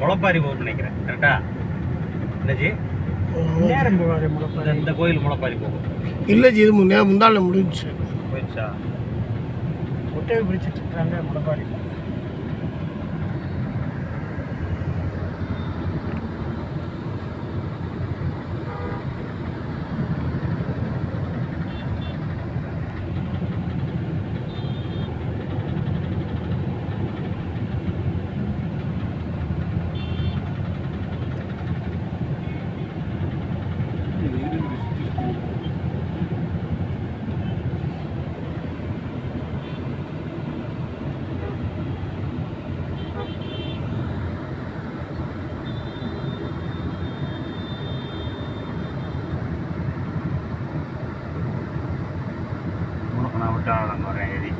முளப்பாரி போகும்னு நினைக்கிறேன். கரெக்டா? என்னஜி? இந்த முளைப்பாரு இந்த கோயில் முளப்பாரி போகும். இல்லை ஜி இது முன்னே முந்தாள் முடிஞ்சுச்சு. போயிடுச்சா? ஒட்டகை பிடிச்சிட்டு இருக்காங்க முளைப்பாரி. உனக்கு நான் விட்டு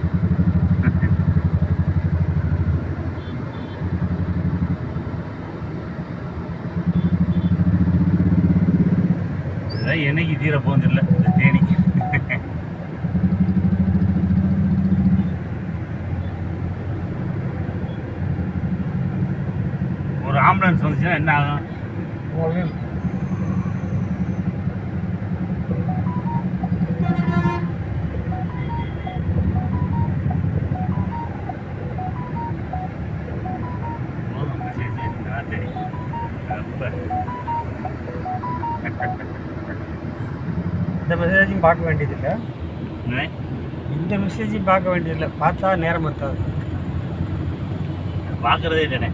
என்னைக்கு தீர போந்தில்ல இந்த தேனிக்கு ஒரு ஆம்புலன்ஸ் வந்துச்சுன்னா என்ன ஆகும் இந்த மெசேஜையும் பார்க்க வேண்டியதில்லை? இந்த மெசேஜையும் பார்க்க வேண்டியதில்லை. பார்த்தா நேரம் பத்தாது. பார்க்கறதே இல்லைண்ணே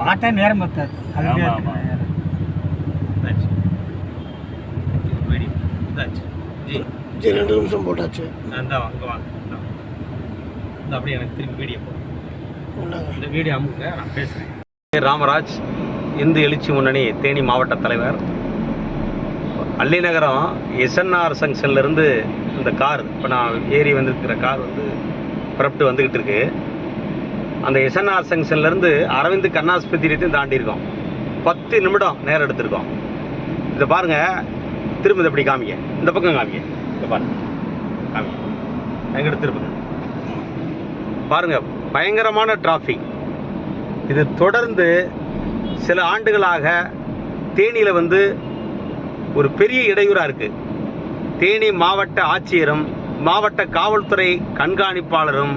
பார்த்தா நேரம் பத்தாது. இதாச்சு. ஜி, ஜி ரெண்டு நிமிஷம் போட்டாச்சு. நான் இந்தா வாங்க, வாங்க. அப்படியே எனக்கு திரும்பி வீடியோ போடு. இந்தாங்க. இந்த வீடியோ அமுக்குங்க நான் பேசுகிறேன் ராமராஜ் இந்து எழுச்சி முன்னணி தேனி மாவட்ட தலைவர். அள்ளிநகரம் எஸ்என்ஆர் ஜங்ஷன்லேருந்து இந்த கார் இப்போ நான் ஏறி வந்திருக்கிற கார் வந்து புறப்பட்டு வந்துக்கிட்டு இருக்கு. அந்த எஸ்என்ஆர் ஜங்ஷன்லேருந்து அரவிந்த் கண்ணாஸ்பத்திரியத்தையும் தாண்டியிருக்கோம் பத்து நிமிடம் நேரம் எடுத்திருக்கோம். இதை பாருங்கள் திரும்ப இதை இப்படி காமிங்க. இந்த பக்கம் காமிங்க. இதை பாருங்க. காமிங்க. எங்கிட்ட திரும்புங்க? பாருங்கள் பயங்கரமான டிராஃபிக் இது தொடர்ந்து சில ஆண்டுகளாக தேனியில் வந்து ஒரு பெரிய இடையூறாக இருக்குது தேனி மாவட்ட ஆட்சியரும் மாவட்ட காவல்துறை கண்காணிப்பாளரும்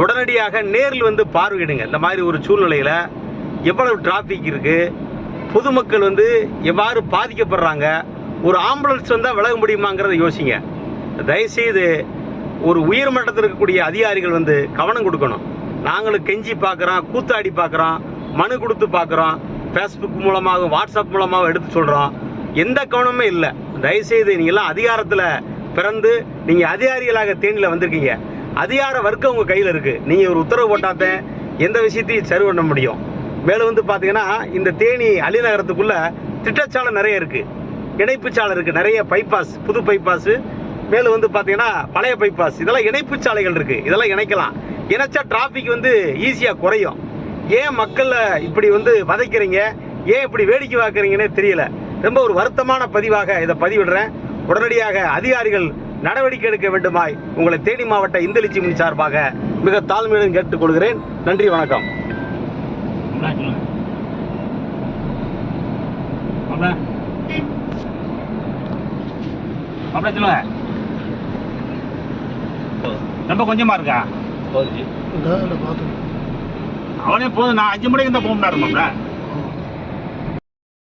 உடனடியாக நேரில் வந்து பார்வையிடுங்க. இந்த மாதிரி ஒரு சூழ்நிலையில் எவ்வளவு டிராஃபிக் இருக்குது பொதுமக்கள் வந்து எவ்வாறு பாதிக்கப்படுறாங்க ஒரு ஆம்புலன்ஸ் வந்தால் விலக முடியுமாங்கிறத யோசிங்க. தயவுசெய்து ஒரு உயர் மட்டத்தில் இருக்கக்கூடிய அதிகாரிகள் வந்து கவனம் கொடுக்கணும். நாங்களும் கெஞ்சி பார்க்குறோம் கூத்தாடி பார்க்குறோம் மனு கொடுத்து பார்க்குறோம் ஃபேஸ்புக் மூலமாக வாட்ஸ்அப் மூலமாக எடுத்து சொல்கிறோம் எந்த கவனமே இல்லை. தயவுசெய்து நீங்கள்லாம் அதிகாரத்தில் பிறந்து நீங்கள் அதிகாரிகளாக தேனியில் வந்திருக்கீங்க. அதிகார வர்க்கம் உங்கள் கையில் இருக்குது நீங்கள் ஒரு உத்தரவு போட்டாத்தே எந்த விஷயத்தையும் சரி பண்ண முடியும். மேலும் வந்து பார்த்தீங்கன்னா இந்த தேனி அலிநகரத்துக்குள்ளே திட்டச்சாலை நிறைய இருக்குது இணைப்பு சாலை இருக்குது நிறைய பைபாஸ் புது பைபாஸு மேலும் வந்து பார்த்தீங்கன்னா பழைய பைபாஸ் இதெல்லாம் இணைப்பு சாலைகள் இருக்குது இதெல்லாம் இணைக்கலாம். இணைச்சா டிராஃபிக் வந்து ஈஸியாக குறையும். ஏன் மக்களை இப்படி வந்து வதைக்கிறீங்க? ஏன் இப்படி வேடிக்கை பார்க்குறீங்கன்னே தெரியல. ரொம்ப ஒரு வருத்தமான பதிவாக இதை பதிவிடுறேன். உடனடியாக அதிகாரிகள் நடவடிக்கை எடுக்க வேண்டுமாய் உங்களை தேனி மாவட்ட இந்தளிச்சி மின் சார்பாக மிக தாழ்மையுடன் கேட்டுக்கொள்கிறேன். நன்றி வணக்கம். ரொம்ப கொஞ்சமா இருக்கா? பார்த்துக்கோ அவனே போதும் நான் அஞ்சு மணிக்கு தான் போகணும்னா